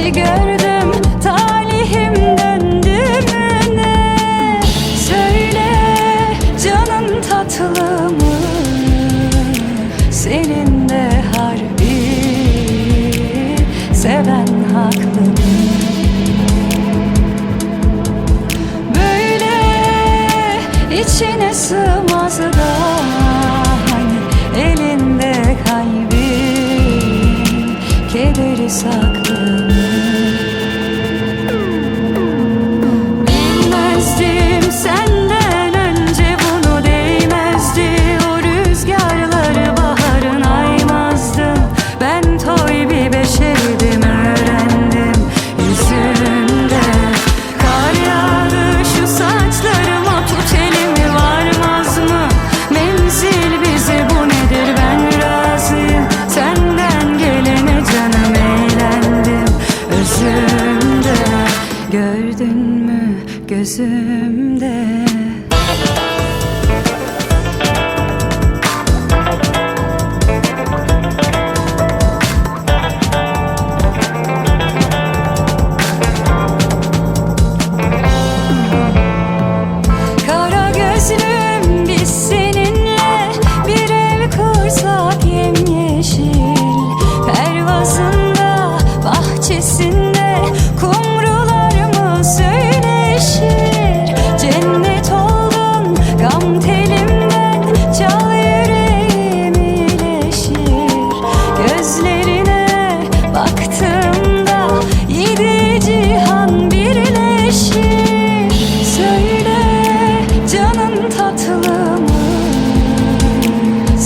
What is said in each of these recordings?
Güneşi gördüm talihim döndü mü ne? Söyle canım tatlı Senin de harbi seven haklı. Böyle içine sığmaz da hani elinde kalbim Kederi saklı. desert.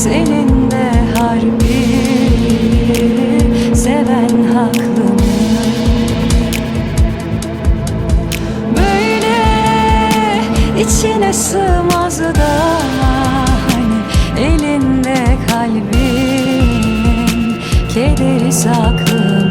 Senin de harbi seven haklı? Böyle içine sığmaz da hani elinde kalbin kederi saklı